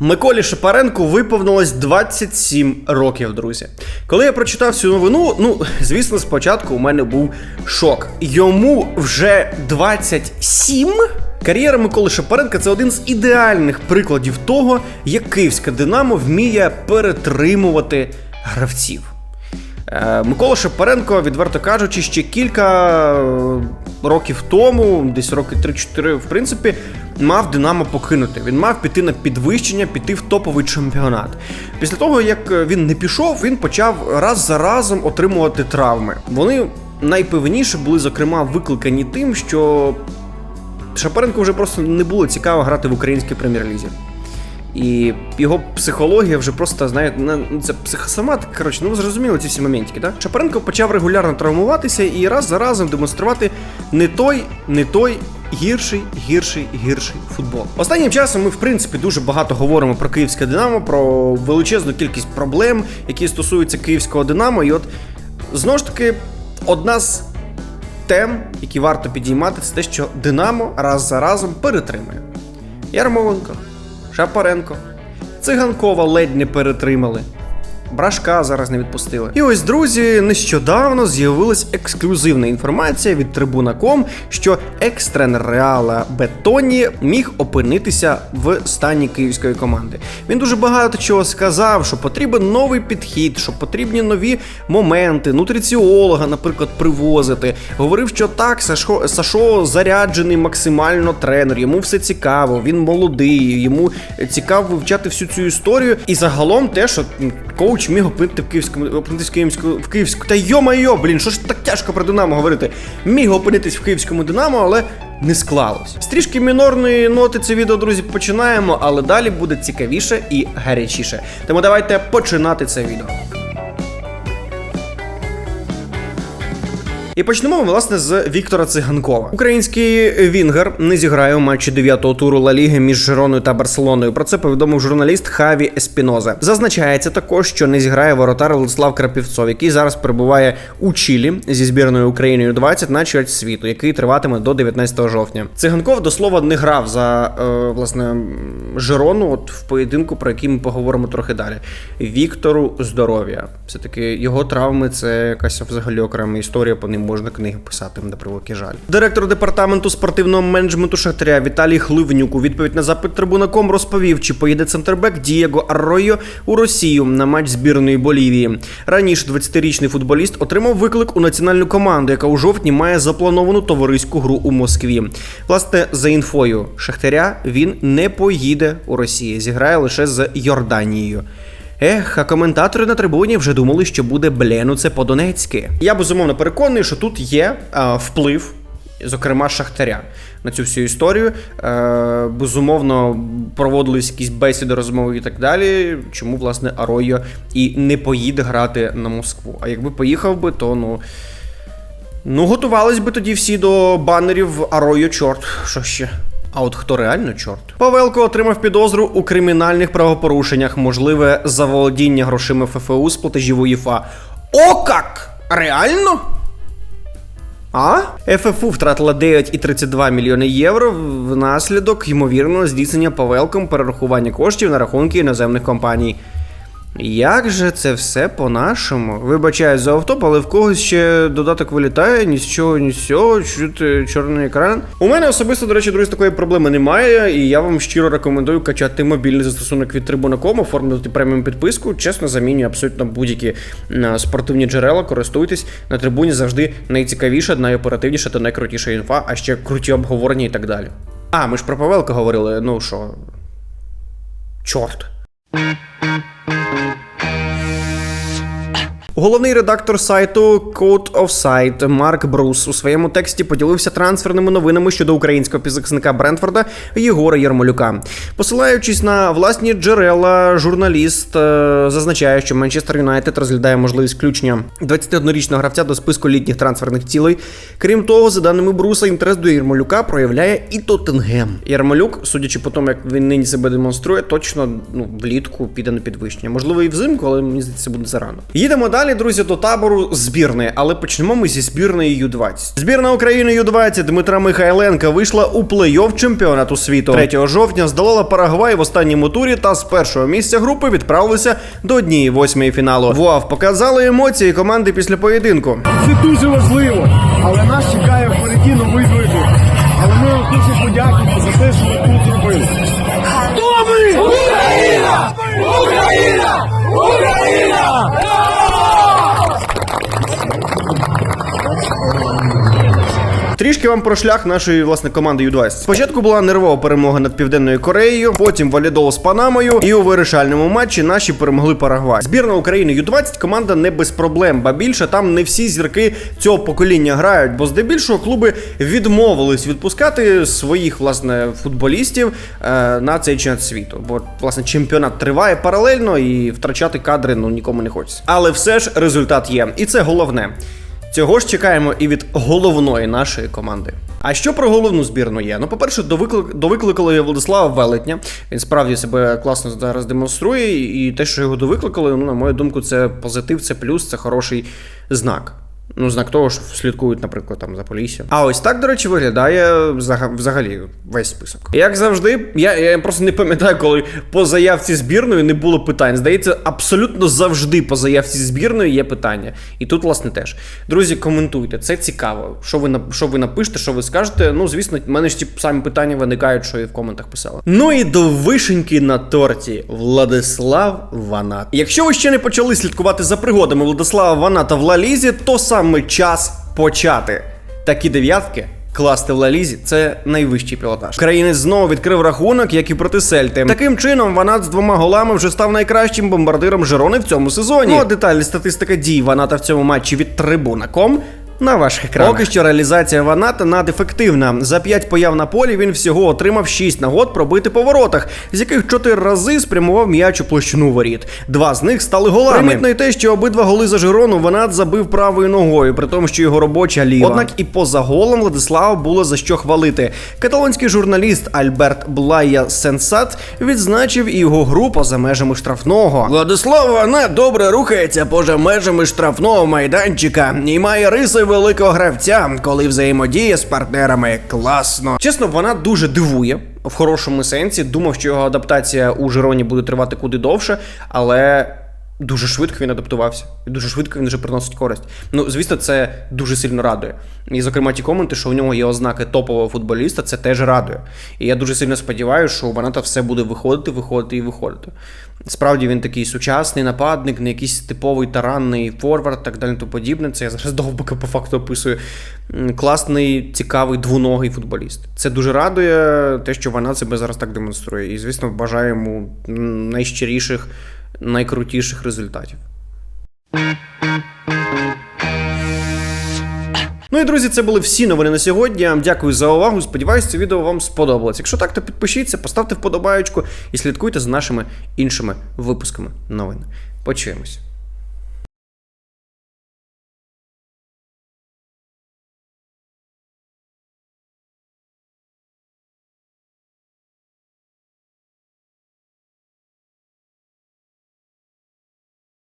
Миколі Шапаренку виповнилось 27 років, друзі. Коли я прочитав цю новину, ну звісно, спочатку у мене був шок. Йому вже 27? Кар'єра Миколи Шапаренка це один з ідеальних прикладів того, як київське Динамо вміє перетримувати гравців. Е, Микола Шапаренко, відверто кажучи, ще кілька е, років тому, десь роки 3-4, в принципі, мав Динамо покинути. Він мав піти на підвищення, піти в топовий чемпіонат. Після того, як він не пішов, він почав раз за разом отримувати травми. Вони найпевніше були, зокрема, викликані тим, що Шапаренко вже просто не було цікаво грати в українській прем'єр-лізі. І його психологія вже просто, знаєте, ну, це психосоматика, коротше, ну ви зрозуміли ці всі моментики, так? Шапаренко почав регулярно травмуватися і раз за разом демонструвати не той, не той. Гірший, гірший, гірший футбол. Останнім часом ми, в принципі, дуже багато говоримо про київське Динамо, про величезну кількість проблем, які стосуються київського Динамо. І от знову ж таки, одна з тем, які варто підіймати, це те, що Динамо раз за разом перетримує. Ярмоленко, Шапаренко, Циганкова ледь не перетримали. Брашка зараз не відпустили. І ось, друзі, нещодавно з'явилась ексклюзивна інформація від Трибуна.ком, що екс-тренер Реала Бетоні міг опинитися в стані київської команди. Він дуже багато чого сказав, що потрібен новий підхід, що потрібні нові моменти, нутриціолога, наприклад, привозити. Говорив, що так, Сашо, Сашо заряджений максимально тренер, йому все цікаво, він молодий, йому цікаво вивчати всю цю історію. І загалом те, що м, коуч міг опинити в київському опинитись в київську в київську. Та йо-майо, блін, що ж так тяжко про Динамо говорити? Міг опинитись в київському Динамо, але не склалось. З трішки мінорної ноти це відео, друзі, починаємо, але далі буде цікавіше і гарячіше. Тому давайте починати це відео. І почнемо власне з Віктора Циганкова. Український Вінгер не зіграє у матчі 9-го туру Ла Ліги між Жироною та Барселоною. Про це повідомив журналіст Хаві Еспіноза. Зазначається також, що не зіграє воротар Владислав Крапівцов, який зараз перебуває у Чилі зі збірною Україною 20 на чверть світу, який триватиме до 19 жовтня. Циганков до слова не грав за е, власне Жирону, от в поєдинку, про який ми поговоримо трохи далі. Віктору здоров'я. Все таки його травми це якась взагалі окрема історія. По ним можна книги писати на превеликий жаль. Директор департаменту спортивного менеджменту Шахтаря Віталій Хливнюк у відповідь на запит трибунаком розповів, чи поїде центрбек Дієго Арройо у Росію на матч збірної Болівії. Раніше 20-річний футболіст отримав виклик у національну команду, яка у жовтні має заплановану товариську гру у Москві. Власне, за інфою Шахтаря він не поїде у Росію, зіграє лише з Йорданією. Ех, а коментатори на трибуні вже думали, що буде блену це по-донецьки. Я безумовно переконаний, що тут є а, вплив, зокрема Шахтаря, на цю всю історію. Е, безумовно, проводились якісь бесіди, розмови і так далі. Чому, власне, Аройо і не поїде грати на Москву. А якби поїхав би, то ну. Ну, готувались би тоді всі до банерів Арою чорт. Що ще? А от хто реально чорт? Павелко отримав підозру у кримінальних правопорушеннях, можливе заволодіння грошима ФФУ з платежів УЄФА. О как! Реально? А? ФФУ втратила 9,32 мільйони євро внаслідок ймовірного здійснення Павелком перерахування коштів на рахунки іноземних компаній. Як же це все по-нашому? Вибачаю за автоп, але в когось ще додаток вилітає, ні з чого, ні з цього, чути чорний екран. У мене особисто, до речі, друзі, такої проблеми немає, і я вам щиро рекомендую качати мобільний застосунок від Tribuna.com, оформлювати преміум підписку. Чесно, замінює абсолютно будь-які е, спортивні джерела, користуйтесь. На трибуні завжди найцікавіша, найоперативніша та найкрутіша інфа, а ще круті обговорення і так далі. А, ми ж про Павелка говорили, ну що. Чорт. Головний редактор сайту Code of Sight Марк Брус у своєму тексті поділився трансферними новинами щодо українського півзахисника Брентфорда Єгора Ярмолюка. Посилаючись на власні джерела, журналіст е, зазначає, що Манчестер Юнайтед розглядає можливість включення 21-річного гравця до списку літніх трансферних цілей. Крім того, за даними Бруса, інтерес до Ярмолюка проявляє і Тоттенгем. Ярмолюк, судячи по тому, як він нині себе демонструє, точно ну влітку піде на підвищення. Можливо, і взимку, але мені здається, буде зарано. Їдемо далі. Далі, друзі, до табору збірної, але почнемо ми зі збірної Ю-20. Збірна України Ю-20 Дмитра Михайленка вийшла у плей-офф чемпіонату світу. 3 жовтня здолала Парагвай в останньому турі та з першого місця групи відправилися до однієї восьмої фіналу. ВУАВ показали емоції команди після поєдинку. Це дуже важливо, але нас чекає впереді новий виклик. Але ми вам дуже подякуємо за те, що ви тут зробили. Хто ми? Україна! Україна! Україна! Трішки вам про шлях нашої власне команди Ю-20. Спочатку була нервова перемога над Південною Кореєю, потім валідол з Панамою, і у вирішальному матчі наші перемогли Парагвай. Збірна України Ю-20 команда не без проблем, ба більше там не всі зірки цього покоління грають, бо здебільшого клуби відмовились відпускати своїх власне футболістів е, на цей чемпіонат світу. Бо власне чемпіонат триває паралельно і втрачати кадри ну нікому не хочеться. Але все ж результат є, і це головне. Цього ж чекаємо і від головної нашої команди. А що про головну збірну є? Ну, по-перше, довиклик... довикликали Владислава Велетня. Він справді себе класно зараз демонструє, і те, що його довикликали, ну, на мою думку, це позитив, це плюс, це хороший знак. Ну, знак того, що слідкують, наприклад, там за Поліссям. А ось так, до речі, виглядає взагалі весь список. Як завжди, я, я просто не пам'ятаю, коли по заявці збірної не було питань. Здається, абсолютно завжди по заявці збірної є питання. І тут, власне, теж. Друзі, коментуйте, це цікаво. Що ви, що ви напишете, що ви скажете. Ну, звісно, в мене ж ті самі питання виникають, що і в коментах писали. Ну і до вишеньки на торті Владислав Ванат. Якщо ви ще не почали слідкувати за пригодами Владислава Ваната в Лалізі, то саме час почати. Такі дев'ятки. Класти в Лалізі це найвищий пілотаж. Країнець знову відкрив рахунок, як і проти Сельти. Таким чином, Ванат з двома голами вже став найкращим бомбардиром Жирони в цьому сезоні. Ну а детальна статистика дій Ваната в цьому матчі від трибуна.ком на ваших екранах. Поки що реалізація Ваната надефективна. За 5 появ на полі він всього отримав 6 нагод пробити по воротах, з яких 4 рази спрямував м'яч у площину воріт. Два з них стали голами. Примітно й те, що обидва голи за Жирону Ванат забив правою ногою, при тому, що його робоча ліва. Однак і поза голом Владислава було за що хвалити. Каталонський журналіст Альберт Блая Сенсат відзначив і його гру поза межами штрафного. Владислав Ванат добре рухається поза межами штрафного майданчика і має риси великого гравця, коли взаємодіє з партнерами. Класно. Чесно, вона дуже дивує в хорошому сенсі. Думав, що його адаптація у Жироні буде тривати куди довше, але. Дуже швидко він адаптувався, і дуже швидко він вже приносить користь. Ну, звісно, це дуже сильно радує. І, зокрема, ті коменти, що у нього є ознаки топового футболіста, це теж радує. І я дуже сильно сподіваюся, що у Ваната все буде виходити, виходити і виходити. Справді він такий сучасний нападник, не якийсь типовий таранний форвард, так далі то подібне. Це я зараз довбика по факту описую. Класний, цікавий, двоногий футболіст. Це дуже радує, те, що вона себе зараз так демонструє. І, звісно, бажаю йому найщиріших, найкрутіших результатів. Ну і друзі, це були всі новини на сьогодні. Дякую за увагу. Сподіваюсь, це відео вам сподобалось. Якщо так, то підпишіться, поставте вподобаючку і слідкуйте за нашими іншими випусками новин. Почуємось.